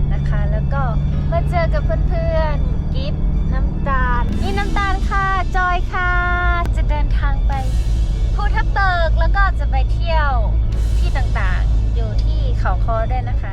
นนะคะ แล้วก็มาเจอกับเพื่อนๆกิฟต์น้ำตาลนี่น้ำตาลค่ะ จอยค่ะ จะเดินทางไปภูทับเบิกแล้วก็จะไปเที่ยวที่ต่างๆ อยู่ที่เขาคอด้วยนะคะ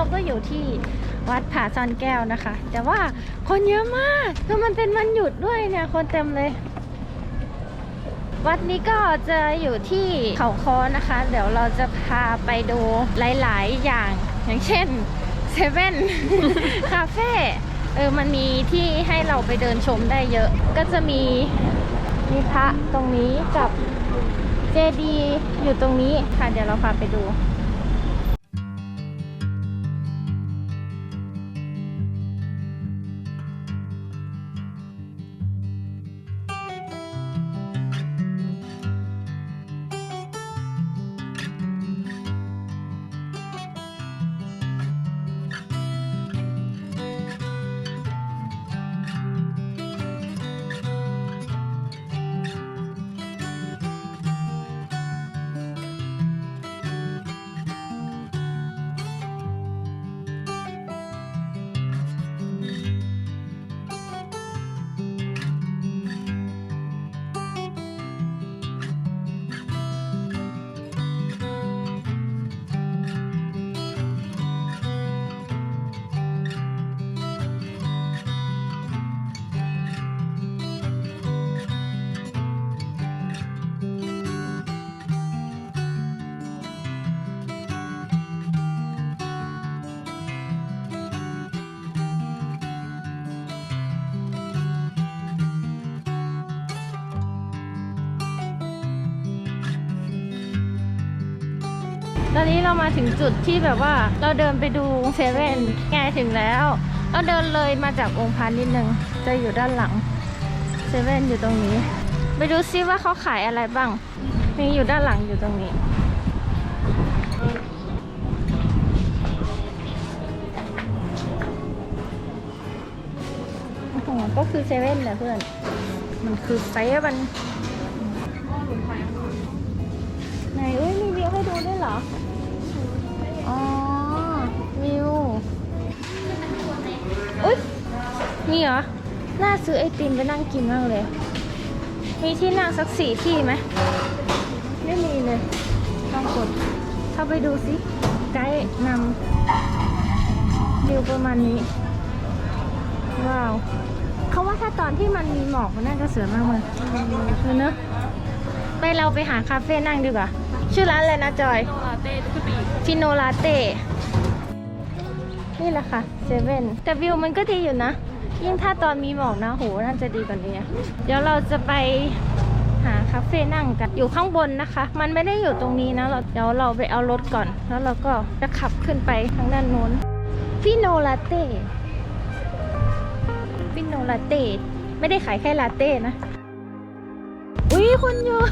เราก็อยู่ที่วัดผาซอนแก้วนะคะ แต่ว่าคนเยอะมากคือมันเป็นวันหยุดด้วยเนี่ย คนเต็มเลย วัดนี้ก็จะอยู่ที่เขาค้อนะคะ เดี๋ยวเราจะพาไปดูหลาย ๆ อย่าง อย่างเช่นเซเว่นคาเฟ่เออ มันมีที่ให้เราไปเดินชมได้เยอะ ก็จะมีมีพระตรงนี้กับเจดีอยู่ตรงนี้ค่ะ เดี๋ยวเราพาไปดู ตอนนี้เรามาถึงจุดที่แบบว่าเราเดินไปดูเซเว่นไงถึงแล้ว เราเดินเลยมาจากองค์พระนิดนึงจะอยู่ด้านหลังเซเว่นอยู่ตรงนี้ ไปดูซิว่าเขาขายอะไรบ้างนี่อยู่ด้านหลังอยู่ตรงนี้โอ้โหก็คือเซเว่นแหละเพื่อน มันคือเซเว่นไหนเอ้ย ให้ดูด้วยเหรอ อ๋อ วิว อุ๊ยมีเหรอ น่าซื้อไอติมไปนั่งกินมากเลย มีที่นั่งสักสี่ที่ไหม ไม่มีเลย ต้องกด เข้าไปดูสิไกด์นำวิวประมาณนี้ ว้าว เขาว่าถ้าตอนที่มันมีหมอกมันน่าจะสวยมากเลยเนอะไปเราไปหาคาเฟ่นั่งดีกว่า ชื่อร้านอะไรนะจอยลาเต้ขึ้นไปอีกฟิโนลาเต้ นี่แหละค่ะเซเว่นแต่วิวมันก็ดีอยู่นะ ยิ่งถ้าตอนมีหมอกนะโหน่าจะดีกว่านี้ เดี๋ยวเราจะไปหาคาเฟ่นั่งกัน อยู่ข้างบนนะคะ มันไม่ได้อยู่ตรงนี้นะ เราเดี๋ยวเราไปเอารถก่อน แล้วเราก็จะขับขึ้นไปทางด้านโน้นฟิโนลาเต้ฟิโนลาเต้ ไม่ได้ขายแค่ลาเต้นะ อุ้ยคนเยอะ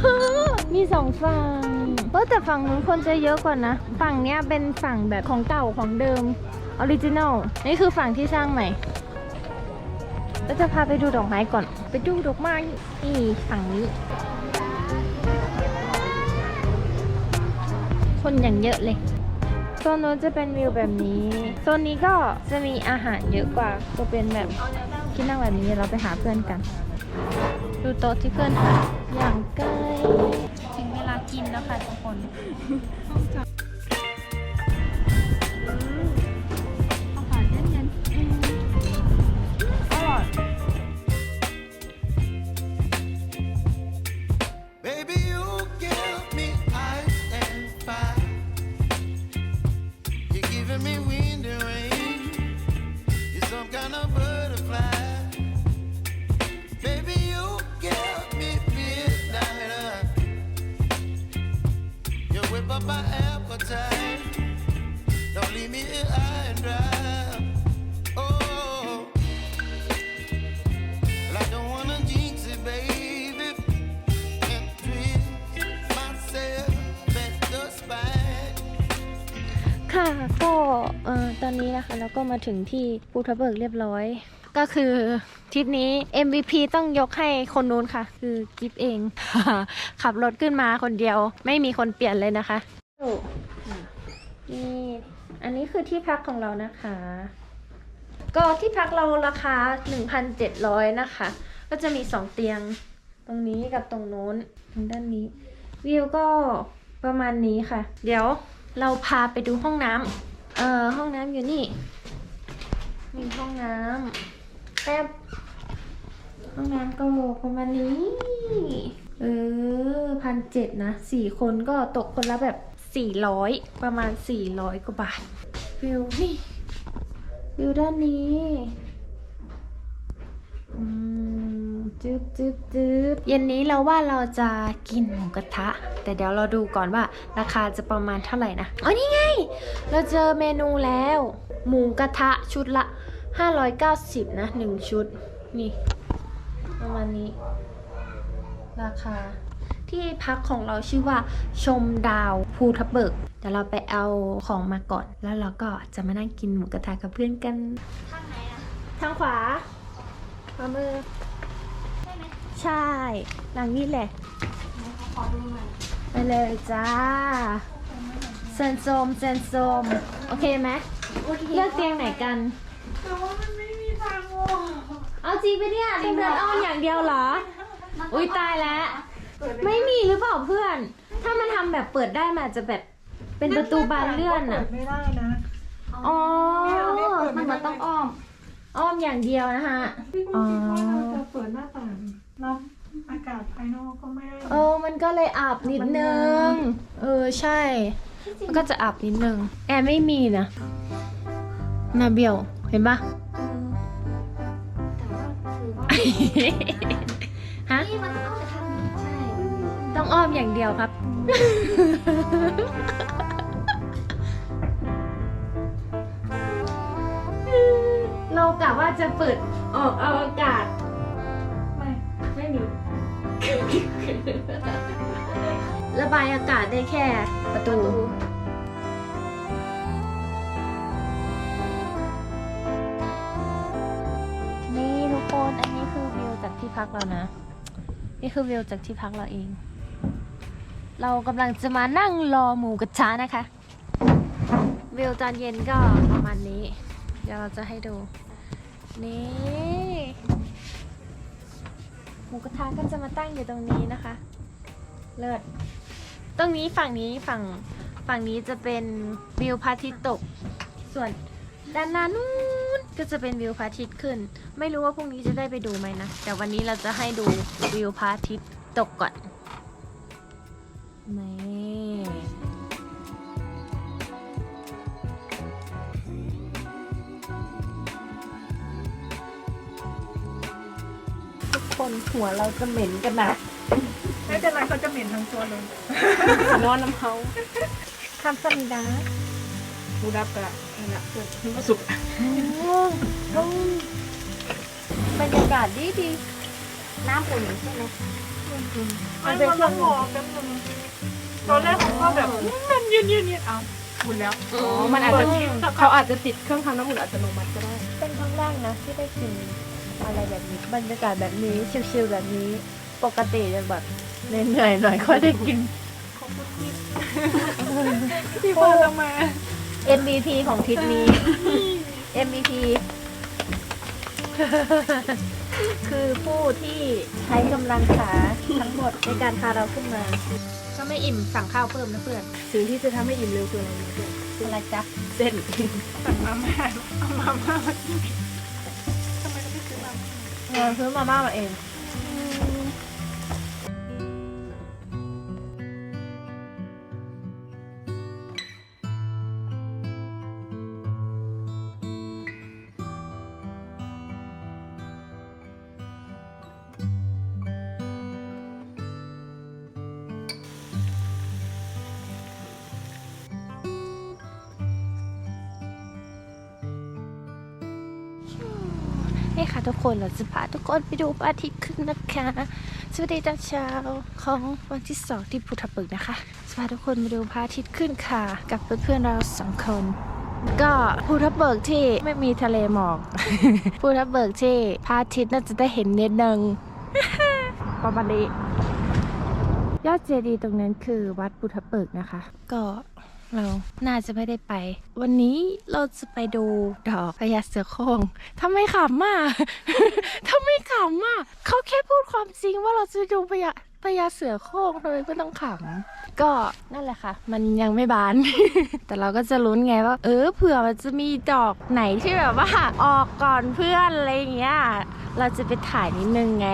มีสองฝั่ง เออแต่ฝั่งนู้นคนจะเยอะกว่านะ ฝั่งเนี้ยเป็นฝั่งแบบของเก่าของเดิมออริจินัลนี่คือฝั่งที่สร้างใหม่ก็จะพาไปดูดอกไม้ก่อน ไปดูดอกไม้นี่ฝั่งนี้ คนอย่างเยอะเลยโซนนู้นจะเป็นวิวแบบนี้โซนนี้ก็จะมีอาหารเยอะกว่า จะเป็นแบบที่นั่งแบบนี้เราไปหาเพื่อนกัน ดูโต๊ะที่เพื่อนหาอย่างใกล้ กินแล้วค่ะทุกคน ตอนนี้นะคะเราก็มาถึงที่ภูทับเบิกเรียบร้อย ก็คือทริปนี้ MVP ต้องยกให้คนนู้นค่ะ คือกิฟเอง ขับรถขึ้นมาคนเดียว ไม่มีคนเปลี่ยนเลยนะคะนี่อันนี้คือที่พักของเรานะคะ ก็ที่พักเราราคา 1,700 นะคะ ก็จะมี 2 เตียง ตรงนี้กับตรงโน้นทางด้านนี้ วิวก็ประมาณนี้ค่ะ เดี๋ยวเราพาไปดูห้องน้ำ เอ่อห้องน้ำอยู่นี่ มีห้องน้ำแป๊บห้องน้ำก็ประมาณนี้ เออพันเจ็ดนะสี่คนก็ตกคนละแบบสี่ร้อยประมาณสี่ร้อยกว่าบาท วิวนี่ วิวด้านนี้ อืม จึ๊บจึ๊บจึ๊บเย็นนี้เราว่าเราจะกินหมูกระทะ แต่เดี๋ยวเราดูก่อนว่าราคาจะประมาณเท่าไหร่นะ อ๋อ นี่ไง เราเจอเมนูแล้ว หมูกระทะชุดละ 590 นะ 1 ชุด นี่ ประมาณนี้ ราคา ที่พักของเราชื่อว่าชมดาวภูทับเบิกเดี๋ยวเราไปเอาของมาก่อน แล้วเราก็จะมานั่งกินหมูกระทะกับเพื่อนกัน ข้างไหนอะทางขวาขวามือใช่ไหม ใช่หลังนี้แหละขอดูหน่อยไปเลยจ้าเซนโซมเซนโซมโอเคไหมโอเคเลือกเตียงไหนกัน แต่ว่ามันไม่มีทางออกเอาจริงไปะเนี่ยต้องเดินอ้อมอย่างเดียวเหรอ อุ๊ยตายแล้ว ไม่มีหรือเปล่าเพื่อน ถ้ามันทำแบบเปิดได้มันอาจจะแบบเป็นประตูบานเลื่อนอะ เปิดไม่ได้นะ อ๋อ มันเหมือนต้องอ้อม อ้อมอย่างเดียวนะฮะพี่คุณคิดว่าเราจะเปิดหน้าต่าง รับอากาศภายนอกก็ไม่ได้ เออ มันก็เลยอับนิดนึง เออ ใช่ มันก็จะอับนิดนึง แอร์ไม่มีนะนาเบียว เห็นปะแต่ว่าถือว่าฮะ นี่มันต้องอ้อมแต่ทางนี้ใช่ต้องอ้อมอย่างเดียวครับ เรากะว่าจะเปิดออกเอาอากาศ ระบายอากาศได้แค่ประตู นี่ทุกคนอันนี้คือวิวจากที่พักเรานะ นี่คือวิวจากที่พักเราเอง เรากำลังจะมานั่งรอหมูกระทะนะคะ วิวตอนเย็นก็ประมาณนี้ เดี๋ยวเราจะให้ดู นี่ หมูกระทะก็จะมาตั้งอยู่ตรงนี้นะคะ เลิศ ตรงนี้ฝั่งนี้ฝั่งฝั่งนี้จะเป็นวิวพระอาทิตย์ตก ส่วนด้านหน้านู้นก็จะเป็นวิวพระอาทิตย์ขึ้น ไม่รู้ว่าพรุ่งนี้จะได้ไปดูไหมนะ แต่วันนี้เราจะให้ดูวิวพระอาทิตย์ตกก่อนไหม นหัวเราจะเหม็นกันนะไม่เป็นไรเขาจะเหม็นทั้งตัวเลยนอนน้ำเขาคำสันดาบูดับกะนี่แหละเกิดขึ้นมาสุกบรรยากาศดีดีน้ำอุ่นใช่ไหมมันเป็นช่วงรอแป๊บนึงตอนแรกผมก็แบบมันเย็นเย็นเย็นเอาคุณแล้วอ๋อมันอาจจะเขาอาจจะติดเครื่องทำน้ำอุ่นอัตโนมัติก็ได้ เป็นครั้งแรกนะที่ได้กิน อะไรแบบนี้บรรยากาศแบบนี้ชิลๆแบบนี้ปกติจะแบบเหนื่อยๆหน่อยก็ได้กินที่เปิดออกมา MVP ของทริปนี้ MVP คือผู้ที่ใช้กำลังขาทั้งหมดในการพาเราขึ้นมา ก็ไม่อิ่มสั่งข้าวเพิ่มนะเพื่อนสิ่งที่จะทำให้อิ่มเร็วคืออะไรรู้ไหมอะไรจ๊ะเส้นสั่งมาม่าเอามาม่ามากิน เราซื้อมาม่ามาเอง นี่ค่ะทุกคนเราจะพาทุกคนไปดูพระอาทิตย์ขึ้นนะคะ สวัสดีตอนเช้าของวันที่สองที่ภูทับเบิกนะคะจะพาทุกคนมาดูพระอาทิตย์ขึ้นค่ะ กับเพื่อนๆเราสองคน ก็ภูทับเบิกที่ไม่มีทะเลหมอกภูทับเบิกที่พระอาทิตย์น่าจะได้เห็นนิดนึงประมาณนี้ยอดเจดีย์ตรงนั้นคือวัดพุทธเบิกนะคะ ก็ เราน่าจะไม่ได้ไป วันนี้เราจะไปดูดอกพญาเสือโคร่งทำไมขำอะทำไมขำอะเขาแค่พูดความจริงว่าเราจะดูพญา พญาเสือโคร่งทำไมไม่ต้องขำก็นั่นแหละค่ะ มันยังไม่บาน แต่เราก็จะลุ้นไงว่า เออเผื่อมันจะมีดอกไหนที่แบบว่า ออกก่อนเพื่อนอะไรอย่างเงี้ยเราจะไปถ่ายนิดนึงไง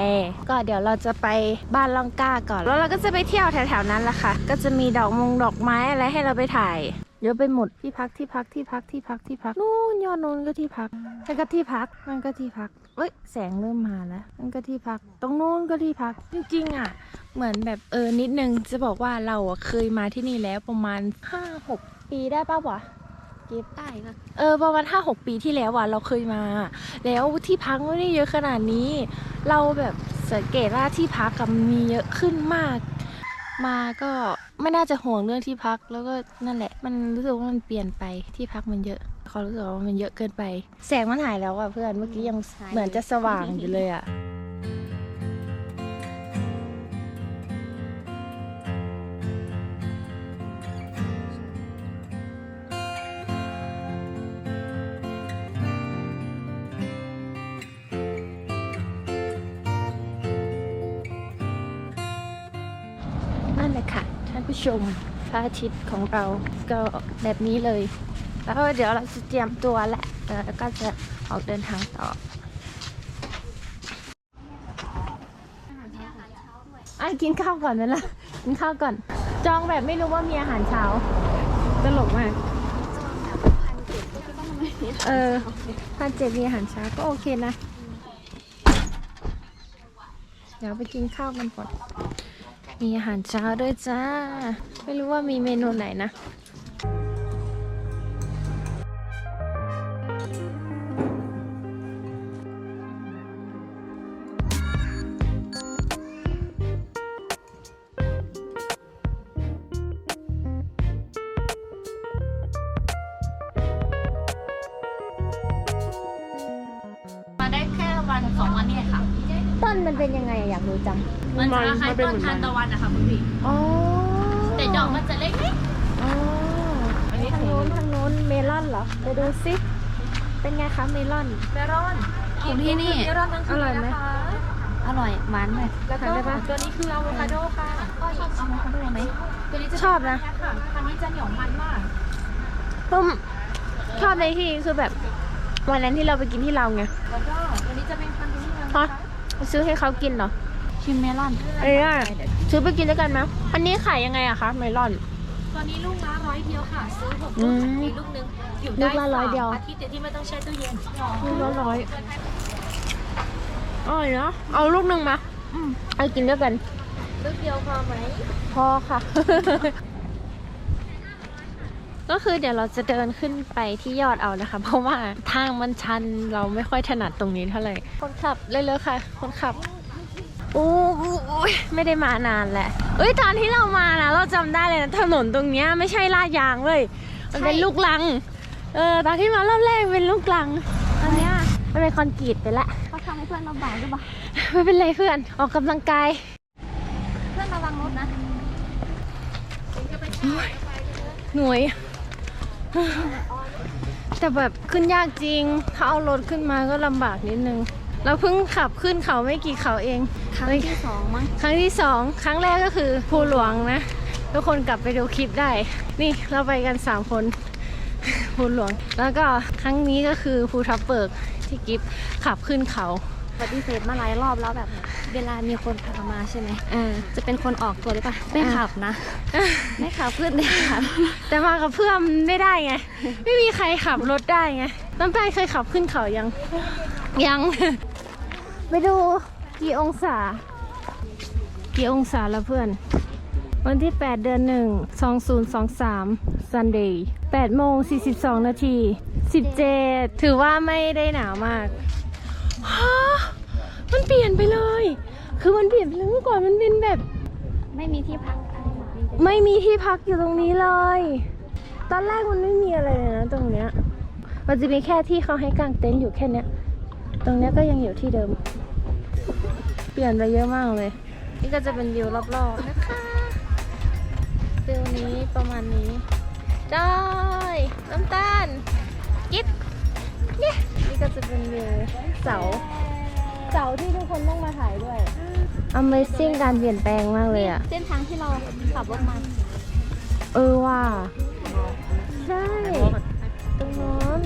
ก็เดี๋ยวเราจะไปบ้านล่องกล้าก่อน แล้วเราก็จะไปเที่ยวแถวๆนั้นแหละค่ะ ก็จะมีดอกมงดอกไม้อะไรให้เราไปถ่ายเยอะไปหมดที่พักที่พักที่พักที่พักที่พักนู่นยอดนู้นก็ที่พัก นั่นก็ที่พักนั่นก็ที่พักเอ้ยแสงเริ่มมาแล้วนั่นก็ที่พัก ตรงนู้นก็ที่พัก จริงๆอะ เหมือนแบบเออนิดนึงจะบอกว่าเราอะเคยมาที่นี่แล้วประมาณห้าหกปีได้ป่าวะเก็บได้นะเออประมาณห้าหกปีที่แล้วอะเราเคยมา แล้วที่พักไม่ได้เยอะขนาดนี้ เราแบบสังเกตว่าที่พักกับมีเยอะขึ้นมาก มาก็ไม่น่าจะห่วงเรื่องที่พักแล้วก็นั่นแหละ มันรู้สึกว่ามันเปลี่ยนไปที่พักมันเยอะ เขารู้สึกว่ามันเยอะเกินไป แสงมันหายแล้วอะเพื่อนเมื่อกี้ยังเหมือนจะสว่างอยู่เลยอะนั่นแหละค่ะ ท่านผู้ชมพระอาทิตย์ของเราก็แบบนี้เลย แล้วเดี๋ยวเราจะเตรียมตัวแหละแล้วก็จะออกเดินทางต่อไอะกินข้าวก่อนไหมล่ะกินข้าวก่อน จองแบบไม่รู้ว่ามีอาหารเช้าตลกมากเออพันเจ็ดมีอาหารเช้าก็โอเคนะ เดี๋ยวไปกินข้าวกันก่อนมีอาหารเช้าด้วยจ้า ไม่รู้ว่ามีเมนูไหนนะ มันเป็นยังไงอะอยากรู้จัง มันจะคล้ายๆต้นทานตะวันนะคะคุณพี่อ๋อแต่ดอกมันจะเล็กนิดอ๋อทางโน้นทางโน้นเมลอนเหรอไปดูซิ เป็นไงคะเมลอน เมลอนของที่นี่ เมลอนทั้งคืนอร่อยไหมนะคะอร่อยหวานเลยแล้วก็ทานได้ปะตัวนี้คืออะโวคาโดค่ะก็ชอบเอามาด้วยไหมตัวนี้จะชอบนะแค่ค่ะพันนี้จะเหนียวมันมากผมชอบในที่คือแบบวันนั้นที่เราไปกินที่เราไงแล้วก็ตัวนี้จะเป็นพันธุ์ที่เมืองฮะ ซื้อให้เขากินเหรอ ชิมเมลอนเอ้ยซื้อไปกินด้วยกันไหมอันนี้ขายยังไงอะคะเมลอนตัวนี้ลูกละร้อยเดียวค่ะ ซื้อหกอืลูกมมีลูกนึงอยู่ลูได้กละร้อยเดียว อาทิตย์เดียวที่ไม่ต้องแช่ตู้เย็นลูกละร้อยอร่อยเนาะเอาลูกหนึ่งมาเอากินด้วยกัน ลูกเดียวพอไหม พอค่ะ ก็คือเดี๋ยวเราจะเดินขึ้นไปที่ยอดเอานะคะ เพราะว่าทางมันชันเราไม่ค่อยถนัดตรงนี้เท่าไหร่คนขับเลยเลยๆค่ะ คนขับโอ้ยไม่ได้มานานแหละเอ้ยตอนที่เรามานะเราจำได้เลยนะถนนตรงเนี้ยไม่ใช่ลาดยางเลยมันเป็นลูกลังเออตอนที่มารอบแรกเป็นลูกลังตอนเนี้ยมันเป็นคอนกรีตไปละเขาทำให้เพื่อนลำบากหรือเปล่าไม่เป็นไรเพื่อนออกกำลังกายเพื่อนระวังรถนะหน่วย แต่แบบขึ้นยากจริง ถ้าเอารถขึ้นมาก็ลำบากนิดนึง เราเพิ่งขับขึ้นเขาไม่กี่เขาเอง ครั้งที่สองมั้ง ครั้งที่สอง ครั้งแรกก็คือภูหลวงนะ ทุกคนกลับไปดูคลิปได้ นี่เราไปกันสามคนภูหลวง แล้วก็ครั้งนี้ก็คือภูทับเบิกที่กิฟขับขึ้นเขา ปฏิเสธมาหลายรอบแล้วแบบเวลามีคนพามาใช่ไหมอ่าจะเป็นคนออกตัวหรือเปล่าไม่ขับนะไม่ขับเพื่อนได้ขับแต่มากับเพื่อนไม่ได้ไง ไม่มีใครขับรถได้ไงน้ำแป้งเคยขับขึ้นเขายัง ยัง ไปดูกี่องศา กี่องศาแล้วเพื่อน วันที่ 8 เดือน 1 2023 Sunday 8โมง42 นาที 17 ถือว่าไม่ได้หนาวมากฮะ มันเปลี่ยนไปเลย คือมันเปลี่ยนไปเลยเมื่อก่อนมันเป็นแบบ ไม่มีที่พักไม่มีที่พักอยู่ตรงนี้เลย ตอนแรกมันไม่มีอะไรเลยนะตรงเนี้ย มันจะมีแค่ที่เขาให้กางเต็นท์อยู่แค่เนี้ย ตรงเนี้ยก็ยังอยู่ที่เดิม เปลี่ยนไปเยอะมากเลย นี่ก็จะเป็นวิวรอบๆนะคะวิวนี้ประมาณนี้จอยน้ำตาลกิ๊บเนี่ยนี่ก็จะเป็นวิวเสา เสาที่ทุกคนต้องมาถ่ายด้วย Amazing การเปลี่ยนแปลงมากเลยอะเส้นทางที่เราขับรถมา เออว่ะใช่ ตรงนั้น